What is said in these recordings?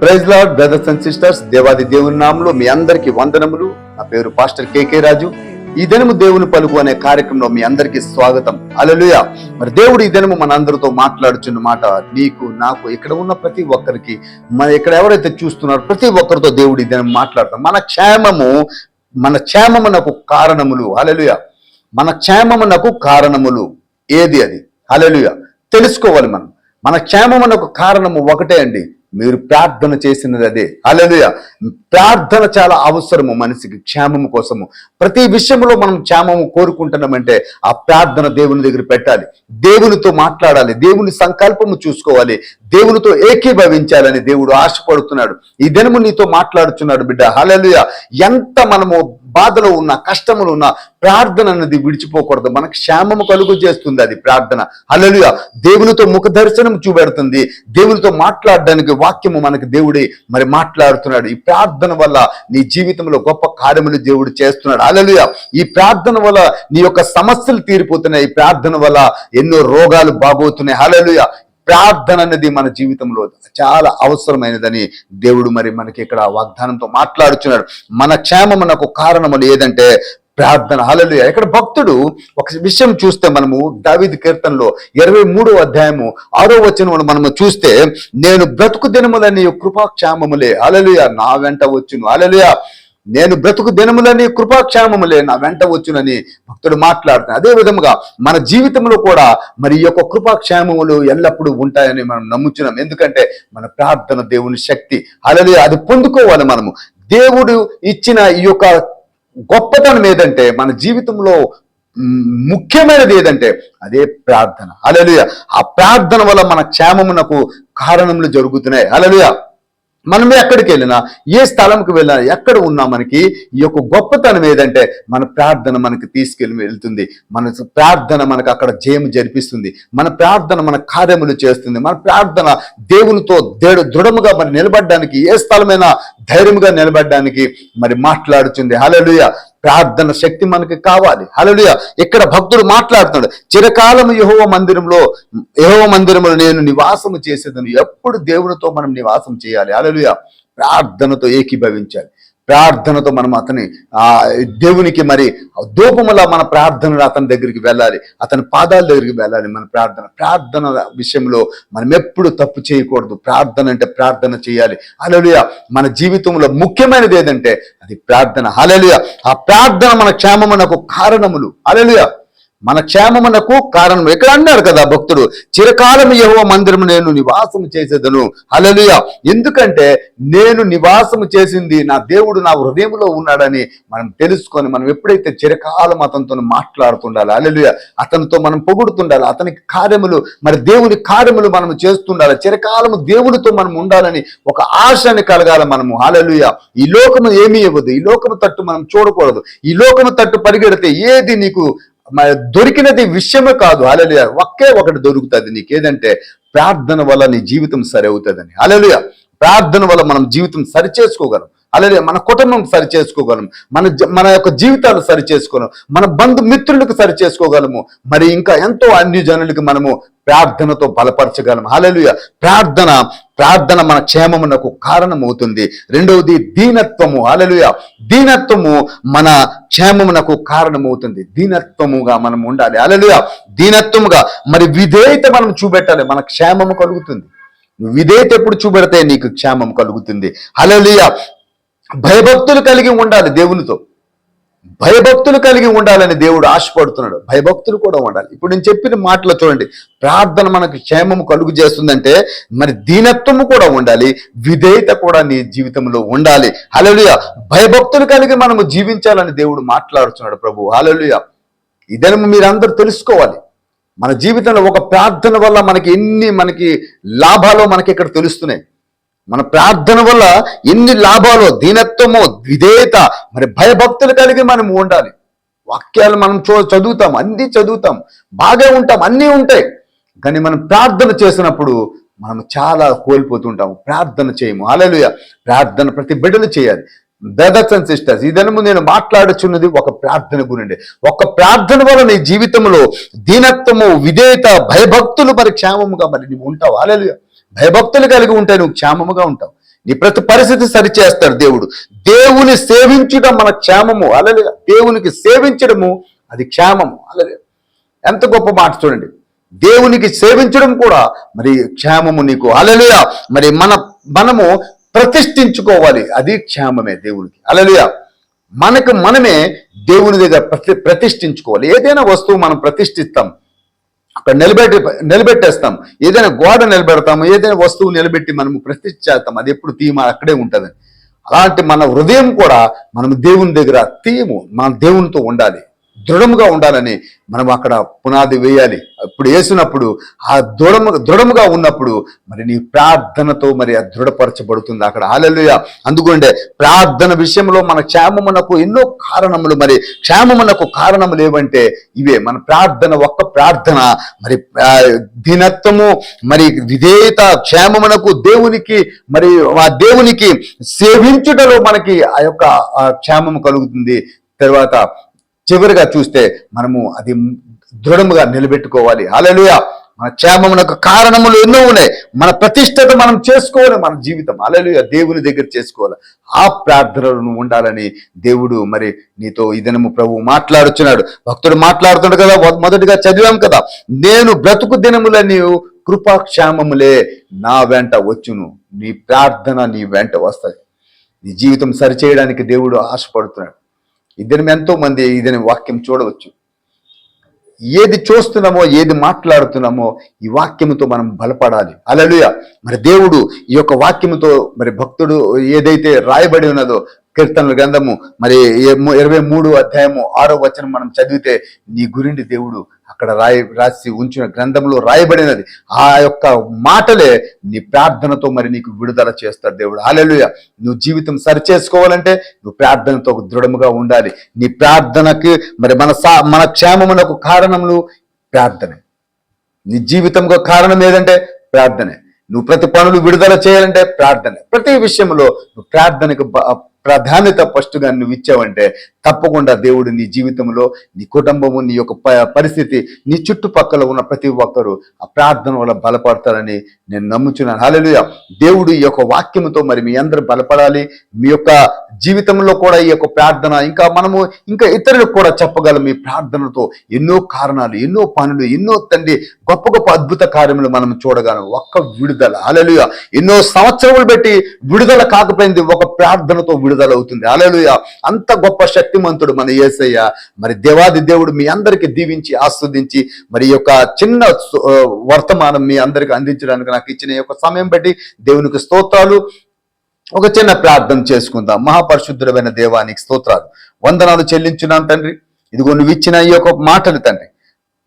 Praise lord brothers and sisters దేవాది దేవుని నామంలో మీ అందరికీ వందనములు. నా పేరు పాస్టర్ కేకే రాజు. ఈ దినము దేవుని పలుకు అనే కార్యక్రమంలో మీ అందరికీ స్వాగతం. అలలుయ మరి దేవుడు ఈ దినము మన అందరితో మాట్లాడుచున్న మాట నీకు నాకు ఇక్కడ ఉన్న ప్రతి ఒక్కరికి మన ఇక్కడ ఎవరైతే చూస్తున్నారో ప్రతి ఒక్కరితో దేవుడు ఈ దినం మాట్లాడతాం. మన క్షేమము మన క్షేమమునకు కారణములు. అలలుయ మన క్షేమమునకు కారణములు. ఏది అది? అలలుయ తెలుసుకోవాలి మనం. మన క్షేమమునకు కారణము ఒకటే అండి. మీరు ప్రార్థన చేసినది అదే. అలలుయ ప్రార్థన చాలా అవసరము మనిషికి క్షేమము కోసము. ప్రతి విషయంలో మనం క్షేమము కోరుకుంటున్నామంటే ఆ ప్రార్థన దేవుని దగ్గర పెట్టాలి. దేవునితో మాట్లాడాలి. దేవుని సంకల్పము చూసుకోవాలి. దేవునితో ఏకీభవించాలని దేవుడు ఆశపడుతున్నాడు. ఈ దినము నీతో మాట్లాడుతున్నాడు బిడ్డ. హలలుయ ఎంత మనము బాధలో ఉన్న కష్టములు ఉన్న ప్రార్థన అన్నది విడిచిపోకూడదు. మనకు క్షేమము కలుగు చేస్తుంది అది ప్రార్థన. అలలుయ దేవునితో ముఖ దర్శనం చూపెడుతుంది. దేవునితో మాట్లాడడానికి వాక్యము మనకు దేవుడి మరి మాట్లాడుతున్నాడు. ఈ ప్రార్థన వల్ల నీ జీవితంలో గొప్ప కార్యములు దేవుడు చేస్తున్నాడు. అలలుయ ఈ ప్రార్థన వల్ల నీ యొక్క సమస్యలు తీరిపోతున్నాయి. ఈ ప్రార్థన వల్ల ఎన్నో రోగాలు బాగోతున్నాయి అలలుయ ప్రార్థన అనేది మన జీవితంలో చాలా అవసరమైనదని దేవుడు మరి మనకి ఇక్కడ వాగ్దానంతో మాట్లాడుచున్నాడు. మన క్షేమమునకు కారణములు ఏదంటే ప్రార్థన. హలలు ఇక్కడ భక్తుడు ఒక విషయం చూస్తే మనము దావిది కీర్తనలో ఇరవై మూడో అధ్యాయము ఆరో వచనం మనము చూస్తే నేను బ్రతుకు దినములని కృపాక్షేమములే. అలలుయ నా వెంట వచ్చును. అలలుయ నేను బ్రతుకు దినములని కృపాక్షేమములే నా వెంట వచ్చునని భక్తుడు మాట్లాడుతున్నాడు అదే విధముగా మన జీవితంలో కూడా మరి ఈ యొక్క కృపాక్షేమములు ఎల్లప్పుడూ ఉంటాయని మనం నమ్ముచున్నాం. ఎందుకంటే మన ప్రార్థన దేవుని శక్తి. అలాగే అది పొందుకోవాలి మనము. దేవుడు ఇచ్చిన ఈ యొక్క గొప్పతనం ఏదంటే మన జీవితంలో ముఖ్యమైనది ఏదంటే అదే ప్రార్థన. అలలుయ ఆ ప్రార్థన వల్ల మన క్షేమమునకు కారణములు జరుగుతున్నాయి. అలలుయ మనం ఎక్కడికి వెళ్ళినా ఏ స్థలంకి వెళ్ళినా ఎక్కడ ఉన్నా మనకి ఈ యొక్క గొప్పతనం ఏదంటే మన ప్రార్థన మనకి తీసుకెళ్ళి వెళ్తుంది. మన ప్రార్థన మనకు అక్కడ జయము జరిపిస్తుంది. మన ప్రార్థన మన కార్యములు చేస్తుంది. మన ప్రార్థన దేవునితో దేడు దృఢముగా మరి నిలబడడానికి ఏ స్థలమైనా ధైర్యముగా నిలబడడానికి మరి మాట్లాడుతుంది. హలలుయ ప్రార్థన శక్తి మనకి కావాలి. హలలుయ ఇక్కడ భక్తుడు మాట్లాడుతున్నాడు చిరకాలము యహోవ మందిరంలో యహోవ మందిరంలో నేను నివాసము చేసేదను. ఎప్పుడు దేవునితో మనం నివాసం చేయాలి? హలలుయ ప్రార్థనతో ఏకీభవించాలి. ప్రార్థనతో మనం అతని ఆ దేవునికి మరి దూపముల మన ప్రార్థనలు అతని దగ్గరికి వెళ్ళాలి. అతని పాదాల దగ్గరికి వెళ్ళాలి మన ప్రార్థన. ప్రార్థన విషయంలో మనం ఎప్పుడు తప్పు చేయకూడదు. ప్రార్థన అంటే ప్రార్థన చేయాలి. అలలుయ మన జీవితంలో ముఖ్యమైనది ఏదంటే అది ప్రార్థన. అలలుయ ఆ ప్రార్థన మన క్షేమమునకు కారణములు. అలలుయ మన క్షేమమునకు కారణం. ఇక్కడ అన్నాడు కదా భక్తుడు చిరకాలం యహో మందిరము నేను నివాసము చేసేదను. హల్లెలూయ. ఎందుకంటే నేను నివాసము చేసింది నా దేవుడు నా హృదయంలో ఉన్నాడని మనం తెలుసుకొని మనం ఎప్పుడైతే చిరకాలం అతనితో మాట్లాడుతుండాలి అలలుయ అతనితో మనం పొగుడుతుండాలి అతనికి కార్యములు మరి దేవుని కార్యములు మనం చేస్తుండాలి చిరకాలము దేవుడితో మనం ఉండాలని ఒక ఆశని కలగాలి మనము. హల్లెలూయ. ఈ లోకము ఏమీ ఇవ్వదు ఈ లోకము తట్టు మనం చూడకూడదు. ఈ లోకము తట్టు పరిగెడితే ఏది నీకు దొరికినది విషయమే కాదు. అలలుయ ఒకే ఒకటి దొరుకుతుంది నీకు ఏదంటే ప్రార్థన వల్ల నీ జీవితం సరి అవుతుందని. అలలుయ ప్రార్థన వల్ల మనం జీవితం సరి చేసుకోగలం. అలాగే మన కుటుంబం సరి చేసుకోగలం మన మన యొక్క జీవితాలు సరి చేసుకోగలం మన బంధు మిత్రులకు సరి చేసుకోగలము మరి ఇంకా ఎంతో అన్ని జనులకి మనము ప్రార్థనతో బలపరచగలం అలలుయ ప్రార్థన ప్రార్థన మన క్షేమమునకు కారణమవుతుంది. రెండవది దీనత్వము. అలలుయ దీనత్వము మన క్షేమమునకు కారణమవుతుంది. దీనత్వముగా మనం ఉండాలి. అలలుయ దీనత్వముగా మరి విధేయత మనం చూపెట్టాలి. మన క్షేమము కలుగుతుంది. విధేయత ఎప్పుడు చూపెడితే నీకు క్షేమం కలుగుతుంది. అలలియ భయభక్తులు కలిగి ఉండాలి దేవునితో. భయభక్తులు కలిగి ఉండాలని దేవుడు ఆశపడుతున్నాడు. భయభక్తులు కూడా ఉండాలి. ఇప్పుడు నేను చెప్పిన మాటలు చూడండి. ప్రార్థన మనకు క్షేమము కలుగు చేస్తుందంటే మరి దీనత్వము కూడా ఉండాలి. విధేయత కూడా నీ జీవితంలో ఉండాలి. హలలుయ భయభక్తులు కలిగి మనము జీవించాలని దేవుడు మాట్లాడుతున్నాడు ప్రభు. హలలుయ ఇదని మీరందరూ తెలుసుకోవాలి. మన జీవితంలో ఒక ప్రార్థన వల్ల మనకి ఎన్ని మనకి లాభాలు మనకి ఇక్కడ తెలుస్తున్నాయి. మన ప్రార్థన వల్ల ఎన్ని లాభాలు దీనత్వము విధేయత మరి భయభక్తులు కలిగి మనం ఉండాలి. వాక్యాలు మనం చూ చదువుతాం అన్ని చదువుతాం బాగా ఉంటాం అన్నీ ఉంటాయి. కానీ మనం ప్రార్థన చేసినప్పుడు మనం చాలా కోల్పోతుంటాము. ప్రార్థన చేయము. అలలుయ ప్రార్థన ప్రతి బిడ్డలు చేయాలి. బ్రదర్స్ అండ్ సిస్టర్స్ ఇదనము నేను మాట్లాడుచున్నది ఒక ప్రార్థన గురించి. ఒక ప్రార్థన వల్ల నీ జీవితంలో దీనత్వము విధేయత భయభక్తులు మరి క్షేమముగా మరి నువ్వు ఉంటావు. అలలుయ భయభక్తులు కలిగి ఉంటే నువ్వు క్షేమముగా ఉంటావు. నీ ప్రతి పరిస్థితి సరిచేస్తాడు దేవుడు. దేవుని సేవించడం మన క్షేమము. అలాగే దేవునికి సేవించడము అది క్షేమము. అలాగే ఎంత గొప్ప మాట చూడండి. దేవునికి సేవించడం కూడా మరి క్షేమము నీకు. అలలుయ మరి మన మనము ప్రతిష్ఠించుకోవాలి. అది క్షేమమే దేవునికి. అలలుయ మనకు మనమే దేవుని దగ్గర ప్రతి ప్రతిష్ఠించుకోవాలి. ఏదైనా వస్తువు మనం ప్రతిష్ఠిస్తాం. నిలబెట్టి నిలబెట్టేస్తాం. ఏదైనా గోడ నిలబెడతాము ఏదైనా వస్తువు నిలబెట్టి మనము ప్రతిష్ఠ చేస్తాం అది ఎప్పుడు తీమ? అక్కడే ఉంటుంది. అలాంటి మన హృదయం కూడా మనం దేవుని దగ్గర తీయము. మన దేవునితో ఉండాలి. దృఢముగా ఉండాలని మనం అక్కడ పునాది వేయాలి. ఇప్పుడు వేసినప్పుడు ఆ దృఢము దృఢముగా ఉన్నప్పుడు మరి నీ ప్రార్థనతో మరి ఆ దృఢపరచబడుతుంది. అక్కడ ఆలలుయ అందుకుంటే ప్రార్థన విషయంలో మన క్షేమమునకు ఎన్నో కారణములు మరి క్షేమమునకు కారణములు ఏవంటే ఇవే. మన ప్రార్థన ఒక్క ప్రార్థన మరి దినత్వము మరి విధేయత క్షేమమునకు దేవునికి మరి ఆ దేవునికి సేవించుటలో మనకి ఆ యొక్క క్షేమము కలుగుతుంది. తర్వాత చివరిగా చూస్తే మనము అది దృఢముగా నిలబెట్టుకోవాలి. అలలుయ మన క్షేమమునకు కారణములు ఎన్నో ఉన్నాయి. మన ప్రతిష్టత మనం చేసుకోవాలి మన జీవితం. అలలుయ దేవుని దగ్గర చేసుకోవాలి. ఆ ప్రార్థనలను ఉండాలని దేవుడు మరి నీతో ఈ దినము ప్రభు మాట్లాడుచున్నాడు. భక్తుడు మాట్లాడుతున్నాడు కదా మొదటిగా చదివాం కదా. నేను బ్రతుకు దినములని నీవు కృపాక్షేమములే నా వెంట వచ్చును. నీ ప్రార్థన నీ వెంట వస్తుంది నీ జీవితం సరిచేయడానికి దేవుడు ఆశపడుతున్నాడు. ఇద్దరు ఎంతో మంది ఇదని వాక్యం చూడవచ్చు. ఏది చూస్తున్నామో ఏది మాట్లాడుతున్నామో ఈ వాక్యముతో మనం బలపడాలి. అలలుయ మరి దేవుడు ఈ యొక్క వాక్యముతో మరి భక్తుడు ఏదైతే రాయబడి ఉన్నదో కీర్తనల గ్రంథము మరి ఏ- ఇరవై మూడు అధ్యాయము ఆరో వచనం మనం చదివితే నీ గురిండి దేవుడు అక్కడ రాయి రాసి ఉంచిన గ్రంథంలో రాయబడినది. ఆ యొక్క మాటలే నీ ప్రార్థనతో మరి నీకు విడుదల చేస్తాడు దేవుడు. అలెలుయ నువ్వు జీవితం సరి చేసుకోవాలంటే నువ్వు ప్రార్థనతో దృఢముగా ఉండాలి. నీ ప్రార్థనకి మరి మన సా మన క్షేమమునకు కారణములు ప్రార్థనే. నీ జీవితంకు కారణం ఏదంటే ప్రార్థనే. నువ్వు ప్రతి పనులు విడుదల చేయాలంటే ప్రార్థన. ప్రతి విషయంలో నువ్వు ప్రార్థనకు ప్రాధాన్యత ఫస్ట్గా నువ్వు ఇచ్చావంటే తప్పకుండా దేవుడు నీ జీవితంలో నీ కుటుంబము నీ యొక్క పరిస్థితి నీ చుట్టుపక్కల ఉన్న ప్రతి ఒక్కరు ఆ ప్రార్థన వల్ల బలపడతారని నేను నమ్ముచున్నాను. హల్లెలూయా. దేవుడు ఈ యొక్క వాక్యముతో మరి మీ అందరూ బలపడాలి. మీ యొక్క జీవితంలో కూడా ఈ యొక్క ప్రార్థన ఇంకా మనము ఇంకా ఇతరులకు కూడా చెప్పగలం మీ ప్రార్థనతో. ఎన్నో కారణాలు ఎన్నో పనులు ఎన్నో తండ్రి గొప్ప గొప్ప అద్భుత కార్యములు మనం చూడగలం ఒక్క విడుదల. అలలుయ ఎన్నో సంవత్సరములు పెట్టి విడుదల కాకపోయింది ఒక ప్రార్థనతో విడుదల అవుతుంది అలలుయ అంత గొప్ప శక్తి శక్తిమంతుడు మన యేసయ్య మరి దేవాది దేవుడు మీ అందరికి దీవించి ఆస్వాదించి మరి యొక్క చిన్న వర్తమానం మీ అందరికి అందించడానికి నాకు ఇచ్చిన యొక్క సమయం బట్టి దేవునికి స్తోత్రాలు. ఒక చిన్న ప్రార్థన చేసుకుందాం. మహాపరిశుద్ధుడమైన దేవానికి స్తోత్రాలు. వందనాలు చెల్లించున్నాను తండ్రి. ఇదిగో నువ్వు ఇచ్చిన ఈ యొక్క మాటలు తండ్రి.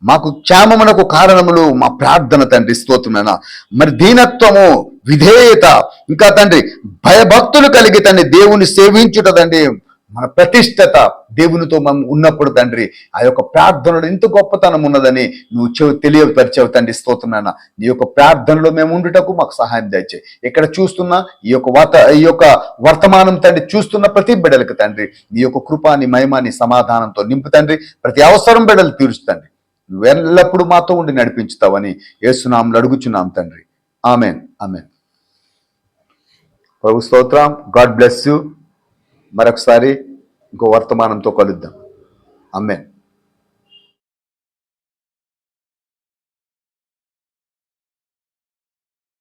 మాకు క్షేమమునకు కారణములు మా ప్రార్థన తండ్రి స్తోత్రమైన? మరి దీనత్వము విధేయత ఇంకా తండ్రి భయభక్తులు కలిగి తండ్రి దేవుని సేవించుట తండ్రి. మన ప్రతిష్టత దేవునితో మనం ఉన్నప్పుడు తండ్రి ఆ యొక్క ప్రార్థనలో ఎంత గొప్పతనం ఉన్నదని నువ్వు చెవు తెలియపరిచావు తండ్రి స్తోత్రమైన నీ యొక్క ప్రార్థనలో మేము ఉండుటకు మాకు సహాయం దయచే ఇక్కడ చూస్తున్న ఈ యొక్క వాత ఈ యొక్క వర్తమానం తండ్రి చూస్తున్న ప్రతి బిడలకు తండ్రి నీ యొక్క కృపాని మహిమాని సమాధానంతో నింపు తండ్రి. ప్రతి అవసరం బిడ్డలు తీరుస్తండి నువ్వు ఎల్లప్పుడూ మాతో ఉండి నడిపించుతావని ఏసునాములు అడుగుచున్నాం తండ్రి. ఆమెన్. ఆమెన్. ప్రభు స్తోత్రం. God bless you. మరొకసారి ఇంకో వర్తమానంతో కలుద్దాం. అమ్మేన్.